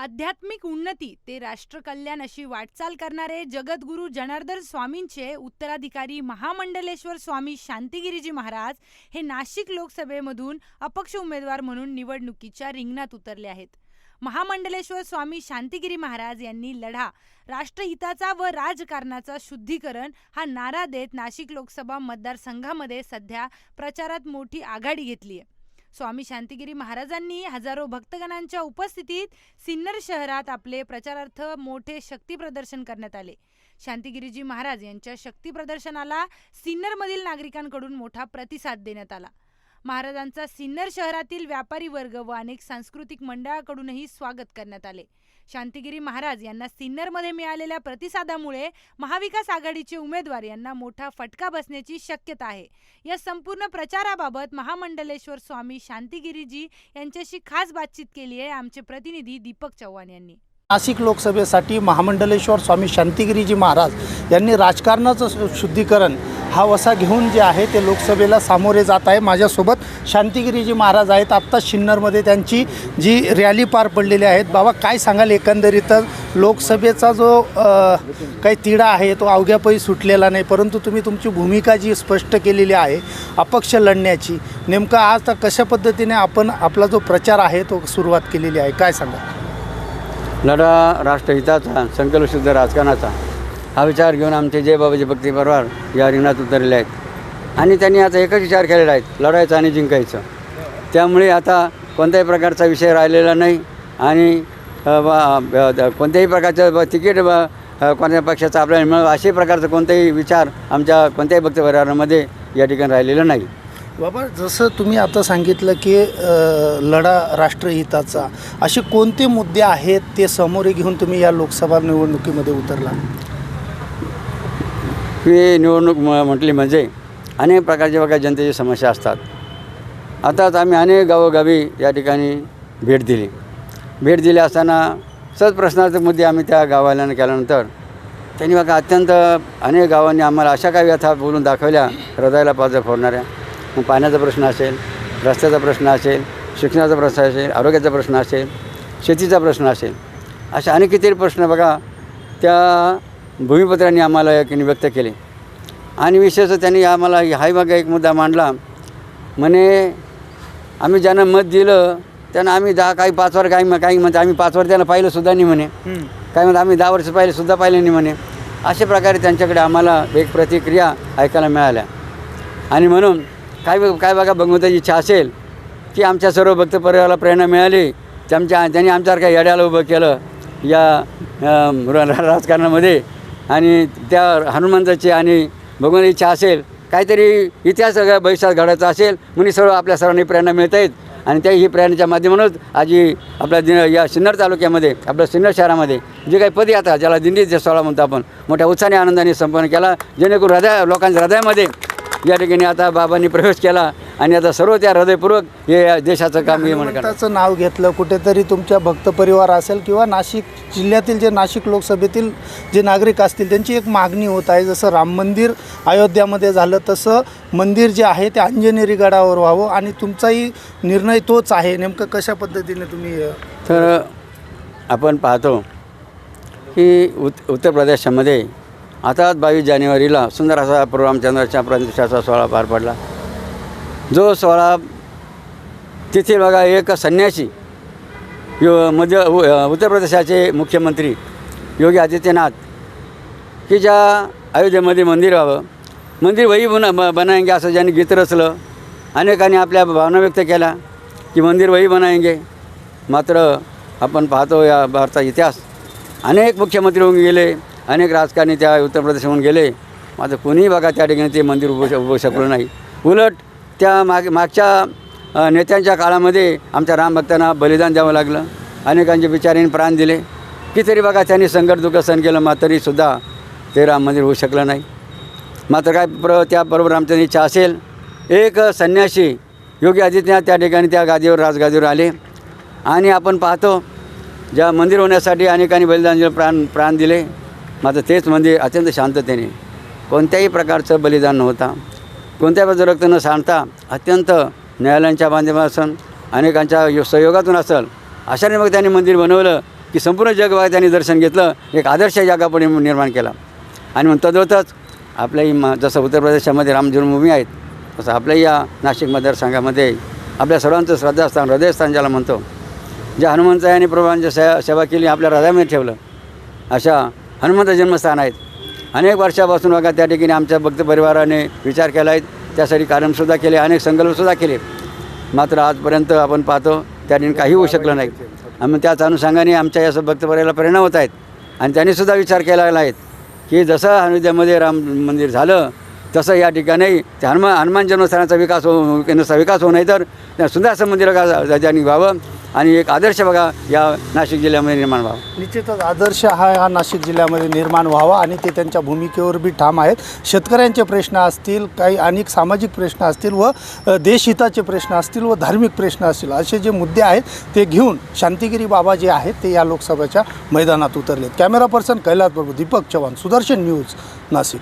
आध्यात्मिक उन्नती ते राष्ट्रकल्याण अशी वाटचाल करणारे जगद्गुरू जनार्दन स्वामींचे उत्तराधिकारी महामंडलेश्वर स्वामी शांतिगिरीजी महाराज हे नाशिक लोकसभेमधून अपक्ष उमेदवार म्हणून निवडणुकीच्या रिंगणात उतरले आहेत. महामंडलेश्वर स्वामी शांतिगिरी महाराज यांनी लढा राष्ट्रहिताचा व राजकारणाचा शुद्धीकरण हा नारा देत नाशिक लोकसभा मतदारसंघामध्ये सध्या प्रचारात मोठी आघाडी घेतली आहे स्वामी शांतिगिरी महाराजांनी हजारो भक्तगणांच्या उपस्थितीत सिन्नर शहरात आपले प्रचारार्थ मोठे शक्तीप्रदर्शन करण्यात आले. शांतिगिरीजी महाराज यांच्या शक्तीप्रदर्शनाला सिन्नरमधील नागरिकांकडून मोठा प्रतिसाद देण्यात आला. महाराजांचा सिन्नर शहरातील व्यापारी वर्ग व अनेक सांस्कृतिक मंडळाकडूनही स्वागत करण्यात आले. शांतिगिरी महाराज यांना सिन्नरमध्ये मिळालेल्या प्रतिसादामुळे महाविकास आघाडीचे उमेदवार यांना मोठा फटका बसण्याची शक्यता आहे. या संपूर्ण प्रचाराबाबत महामंडलेश्वर स्वामी शांतिगिरीजी यांच्याशी खास बातचीत केली आहे आमचे प्रतिनिधी दीपक चव्हाण यांनी. नाशिक लोकसभेसाठी महामंडलेश्वर स्वामी शांतिगिरीजी महाराज यांनी राजकारणाचं शु- शुद्धीकरण हा वसा घेऊन जे आहे ते लोकसभेला सामोरे जात आहे. माझ्यासोबत शांतिगिरीजी महाराज आहेत. आत्ता सिन्नरमध्ये त्यांची जी रॅली पार पडलेली आहेत. बाबा काय सांगाल? एकंदरीतच लोकसभेचा जो काही तिढा आहे तो अवघ्यापैकी सुटलेला नाही. परंतु तुम्ही तुमची भूमिका जी स्पष्ट केलेली आहे अपक्ष लढण्याची नेमकं आज तर कशा पद्धतीने आपण आपला जो प्रचार आहे तो सुरुवात केलेली आहे? काय सांगा लढा राष्ट्रहिताचा संकल्पशुद्ध राजकारणाचा. हा विचार घेऊन आमचे जय बाबाजी भक्ती परिवार या रिंगणात उतरलेले आहेत. आणि त्यांनी आता एकच विचार केलेला आहे लढायचं आणि जिंकायचं. त्यामुळे आता कोणत्याही प्रकारचा विषय राहिलेला नाही आणि कोणत्याही प्रकारचं तिकीट कोणत्या पक्षाचं आपल्याला मिळव असे प्रकारचा कोणताही विचार आमच्या कोणत्याही भक्त परिवारामध्ये या ठिकाणी राहिलेला नाही. बाबा जसं तुम्ही आता सांगितलं की लढा राष्ट्रहिताचा असे कोणते मुद्दे आहेत ते समोरे घेऊन तुम्ही या लोकसभा निवडणुकीमध्ये उतरला? ही निवडणूक म म्हटली म्हणजे अनेक प्रकारच्या बघा जनतेची समस्या असतात. आताच आम्ही अनेक गावोगावी या ठिकाणी भेट दिली. भेट दिली असताना सहज प्रश्नार्थ मुद्दे आम्ही त्या गावाल्यानं केल्यानंतर त्यांनी बघा अत्यंत अनेक गावांनी आम्हाला अशा काही व्यथा बोलून दाखवल्या. हृदयाला पाजर फोडणाऱ्या. मग पाण्याचा प्रश्न असेल रस्त्याचा प्रश्न असेल शिक्षणाचा प्रश्न असेल आरोग्याचा प्रश्न असेल शेतीचा प्रश्न असेल अशा अनेक कितीतरी प्रश्न बघा त्या भूमिपत्रांनी आम्हाला याकीने व्यक्त केले. आणि विशेष त्यांनी आम्हाला हाही बघा एक मुद्दा मांडला. म्हणे आम्ही ज्यांना मत दिलं त्यांना आम्ही दहा काही पाच वर काही काही म्हणते आम्ही पाच वर त्यांना पाहिलं सुद्धा नाही म्हणे. काय म्हणते आम्ही दहा वर्ष पाहिले सुद्धा पाहिले नाही म्हणे. अशा प्रकारे त्यांच्याकडे आम्हाला एक प्रतिक्रिया ऐकायला मिळाल्या. आणि म्हणून काय काय बघा भगवंताची इच्छा असेल की आमच्या सर्व भक्त परिवाराला प्रेरणा मिळाली त्यांच्या त्यांनी आमच्यावर काही येड्याला उभं केलं या राजकारणामध्ये आणि त्या हनुमंताची आणि भगवानची इच्छा असेल काहीतरी इतिहास भविष्यात घडायचा असेल म्हणून सर्व आपल्या सर्वांनी प्रेरणा मिळत आहेत. आणि त्या ही प्रेरणाच्या माध्यमातूनच आज आपल्या दिन या सिन्नर तालुक्यामध्ये आपल्या सिन्नर शहरामध्ये जे काही पदयात्रा ज्याला दिंडी सोहळा म्हणतो आपण मोठ्या उत्साहाने आनंदाने संपन्न केला. जेणेकरून हृदय लोकांच्या हृदयामध्ये या ठिकाणी आता बाबांनी प्रवेश केला. आणि आता सर्व त्या हृदयपूर्वक हे देशाचं काम हे करतात हनुमंताचं नाव घेतलं कुठेतरी तुमच्या भक्त परिवार असेल किंवा नाशिक जिल्ह्यातील जे नाशिक लोकसभेतील जे नागरिक असतील त्यांची एक मागणी होत आहे. जसं राम मंदिर अयोध्यामध्ये झालं तसं मंदिर जे आहे ते अंजनेरी गडावर व्हावं आणि तुमचाही निर्णय तोच आहे. नेमकं कशा पद्धतीने तुम्ही तर आपण पाहतो की उत उत्तर प्रदेशामध्ये आता बावीस जानेवारीला सुंदर असा प्रभू रामचंद्राच्या प्रतिष्ठाचा सोहळा पार पडला. जो सोहळा तिथे बघा एक संन्यासी यो मध्य उ- उत्तर प्रदेशाचे मुख्यमंत्री योगी आदित्यनाथ की ज्या अयोध्येमध्ये मंदिर व्हावं. मंदिर वही बना बनायंगे बनाएंगे असं ज्यांनी गीत रचलं अनेकांनी आपल्या भावना व्यक्त केल्या की मंदिर वही बनाएंगे मात्र आपण पाहतो या भारताचा इतिहास. अनेक मुख्यमंत्री होऊन गेले अनेक राजकारणी त्या उत्तर प्रदेशहून गेले. मात्र कोणीही बघा त्या ठिकाणी ते मंदिर उभं उभं शकलं नाही. उलट त्या माग मागच्या नेत्यांच्या काळामध्ये आमच्या रामभक्तांना बलिदान द्यावं लागलं. अनेकांचे बिचारीने प्राण दिले. कितीतरी बघा त्यांनी संकट दुःख सहन केलं मात्र तरीसुद्धा ते राम मंदिर होऊ शकलं नाही. मात्र काय प्र त्याबरोबर आमच्या इच्छा असेल एक संन्यासी योगी आदित्यनाथ त्या ठिकाणी त्या गादीवर राजगादीवर आले. आणि आपण पाहतो ज्या मंदिर होण्यासाठी अनेकांनी बलिदान दिलं प्राण प्राण दिले. मात्र तेच मंदिर अत्यंत शांततेने कोणत्याही प्रकारचं बलिदान नव्हता. कोणत्या बाजू रक्त न सांडता अत्यंत न्यायालयांच्या माध्यमातून अनेकांच्या यो- सहयोगातून असेल अशाने मग त्यांनी मंदिर बनवलं की संपूर्ण जगभरात त्यांनी दर्शन घेतलं एक आदर्श जागापणे निर्माण केला. आणि मग तद्वतच आपल्याही म जसं उत्तर प्रदेशामध्ये राम जन्मभूमी आहेत तसं आपल्याही या नाशिक मतदारसंघामध्ये आपल्या सर्वांचं श्रद्धास्थान हृदयस्थान ज्याला म्हणतो ज्या हनुमंतायांनी प्रभूंची सेवा सेवा केली आपल्या हृदयामध्ये ठेवलं अशा हनुमंत जन्मस्थान आहेत. अनेक वर्षापासून बघा त्या ठिकाणी आमच्या भक्त परिवाराने विचार केला आहे. त्यासाठी कार्यमसुद्धा केले अनेक संकल्पसुद्धा केले. मात्र आजपर्यंत आपण पाहतो त्या ठिकाणी काही होऊ शकलं नाही. आणि त्याच अनुषंगाने आमच्या या भक्त परिवाराला होत आहेत. आणि त्यांनीसुद्धा विचार केलेला आहेत की जसं अयोध्यामध्ये राम मंदिर झालं तसं या ठिकाणी हनुमान हनुमान जन्मस्थानाचा विकास हो विकास होऊ नाही तर त्या सुद्धा असं मंदिर का त्यांनी व्हावं. आणि एक आदर्श बघा या नाशिक जिल्ह्यामध्ये निर्माण व्हावा. निश्चितच आदर्श हा हा नाशिक जिल्ह्यामध्ये निर्माण व्हावा आणि ते त्यांच्या भूमिकेवर बी ठाम आहेत. शेतकऱ्यांचे प्रश्न असतील काही अनेक सामाजिक प्रश्न असतील व देशहिताचे प्रश्न असतील व धार्मिक प्रश्न असतील असे जे मुद्दे आहेत ते घेऊन शांतिगिरी बाबा जे आहेत ते या लोकसभेच्या मैदानात उतरलेत. Camera person Kailas Prabhu Deepak Chavan Sudarshan news Nashik.